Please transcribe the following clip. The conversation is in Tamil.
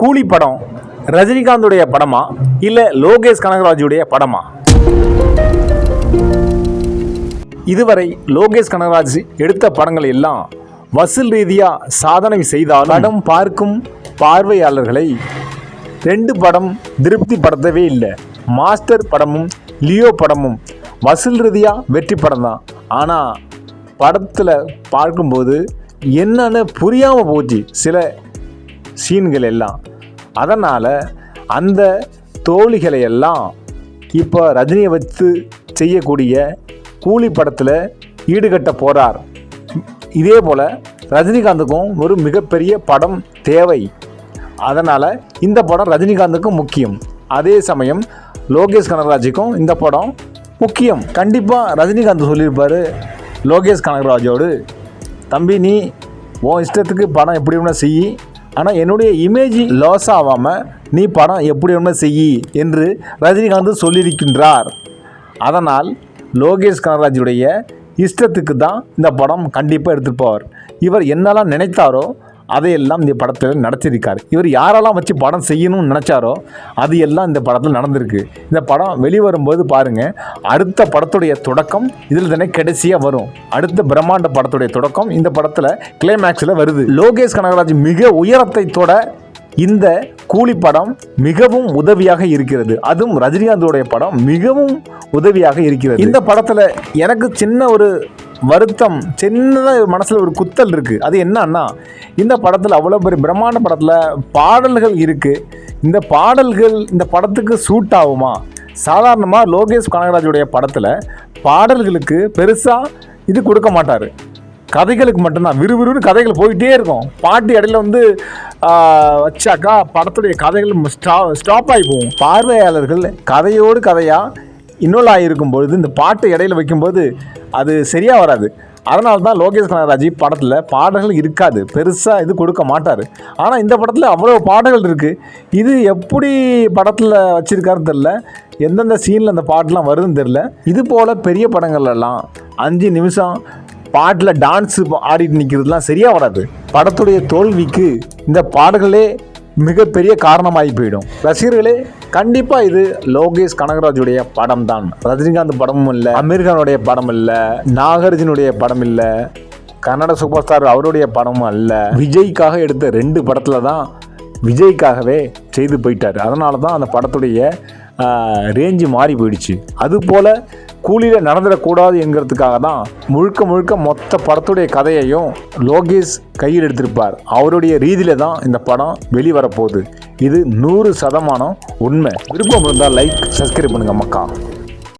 கூலி படம் ரஜினிகாந்துடைய படமா? இல்லை லோகேஷ் கனகராஜுடைய படமா? இதுவரை லோகேஷ் கனகராஜ் எடுத்த படங்கள் எல்லாம் வசூல் ரீதியாக சாதனை செய்தால் படம் பார்க்கும் பார்வையாளர்களை ரெண்டு படம் திருப்திப்படுத்தவே இல்லை. மாஸ்டர் படமும் லியோ படமும் வசூல் ரீதியாக வெற்றி படம் தான். ஆனால் படத்தில் பார்க்கும்போது என்னன்னு புரியாமல் போச்சு. சில சீன்கள் எல்லாம். அதனால் அந்த தோழிகளை எல்லாம் இப்போ ரஜினியை வச்சு செய்யக்கூடிய கூலி படத்தில் ஈடுகட்ட போகிறார் இதே போல் ரஜினிகாந்துக்கும் ஒரு மிகப்பெரிய படம் தேவை. அதனால் இந்த படம் ரஜினிகாந்துக்கும் முக்கியம். அதே சமயம் லோகேஷ் கனகராஜுக்கும் இந்த படம் முக்கியம். கண்டிப்பாக ரஜினிகாந்த் சொல்லியிருப்பார் லோகேஷ் கனகராஜோடு தம்பி நீ உன் இஷ்டத்துக்கு படம் எப்படி வேணால் செய் ஆனால் என்னுடைய இமேஜ் லாஸ் ஆகாமல் நீ படம் எப்படி ஒன்று செய் என்று ரஜினிகாந்த் சொல்லியிருக்கின்றார். அதனால் லோகேஷ் கனகராஜுடைய இஷ்டத்துக்கு தான் இந்த படம் கண்டிப்பாக எடுத்துகிட்டு போவார். இவர் என்னெல்லாம் நினைத்தாரோ அதையெல்லாம் இந்த படத்தில் நடத்தியிருக்கார். இவர் யாரெல்லாம் வச்சு படம் செய்யணும்னு நினச்சாரோ அது எல்லாம் இந்த படத்தில் நடந்திருக்கு. இந்த படம் வெளிவரும்போது பாருங்கள் அடுத்த படத்துடைய தொடக்கம் இதில் தானே கடைசியாக வரும். அடுத்த பிரம்மாண்ட படத்துடைய தொடக்கம் இந்த படத்தில் கிளைமேக்ஸில் வருது. லோகேஷ் கனகராஜ் மிக உயரத்தை தொட இந்த கூலி படம் மிகவும் உதவியாக இருக்கிறது. அதுவும் ரஜினிகாந்தோடைய படம் மிகவும் உதவியாக இருக்கிறது. இந்த படத்தில் எனக்கு சின்ன ஒரு வருத்தம் சின்னதாக மனசில் ஒரு குத்தல் இருக்குது அது என்னன்னா இந்த படத்தில் அவ்வளோ பெரிய பிரம்மாண்ட படத்தில் பாடல்கள் இருக்குது இந்த பாடல்கள் இந்த படத்துக்கு சூட் ஆகுமா? சாதாரணமாக லோகேஷ் கனகராஜுடைய படத்தில் பாடல்களுக்கு பெருசாக இது கொடுக்க மாட்டார். கதைகளுக்கு மட்டும்தான். விறுவிறுன்னு கதைகள் போயிட்டே இருக்கும். பாட்டு இடையில வந்து வச்சாக்கா படத்துடைய கதைகள் ஸ்டா ஸ்டாப் ஆகி போகும். பார்வையாளர்கள் கதையோடு கதையாக இன்னொல் ஆகியிருக்கும் பொழுது இந்த பாட்டு இடையில வைக்கும்போது அது சரியாக வராது. அதனால தான் லோகேஷ் கனகராஜ் படத்தில் பாடல்கள் இருக்காது. பெருசாக இது கொடுக்க மாட்டார். ஆனால் இந்த படத்தில் அவ்வளோ பாடல்கள் இருக்குது இது எப்படி படத்தில் வச்சுருக்காருன்னு தெரில எந்தெந்த சீனில் அந்த பாட்டெலாம் வருதுன்னு தெரில இது போல் பெரிய படங்கள்லாம் அஞ்சு நிமிஷம் பாட்டில் டான்ஸு ஆடிட்டு நிற்கிறதுலாம் சரியாக வராது. படத்துடைய தோல்விக்கு இந்த பாடல்களே மிகப்பெரிய காரணமாகி போயிடும். ரசிகர்களே கண்டிப்பாக இது லோகேஷ் கனகராஜுடைய படம் தான் ரஜினிகாந்த் படமும் இல்லை அமீர்கானுடைய படம் இல்லை நாகார்ஜுனுடைய படம் இல்லை கன்னட சூப்பர் ஸ்டார் அவருடைய படமும் அல்ல. விஜய்க்காக எடுத்த ரெண்டு படத்தில் தான் விஜய்க்காகவே செய்து போயிட்டார். அதனால தான் அந்த படத்துடைய ரேஞ்சு மாறி போயிடுச்சு. அதுபோல் கூலியில் நடந்துடக்கூடாது என்கிறதுக்காக தான் முழுக்க முழுக்க மொத்த படத்துடைய கதையையும் லோகேஷ் கையில் எடுத்திருப்பார். அவருடைய ரீதியில் தான் இந்த படம் வெளிவரப்போகுது. இது நூறு சதமானம் உண்மை. விருப்பம் இருந்தால் லைக் சப்ஸ்கிரைப் பண்ணுங்க மக்கா.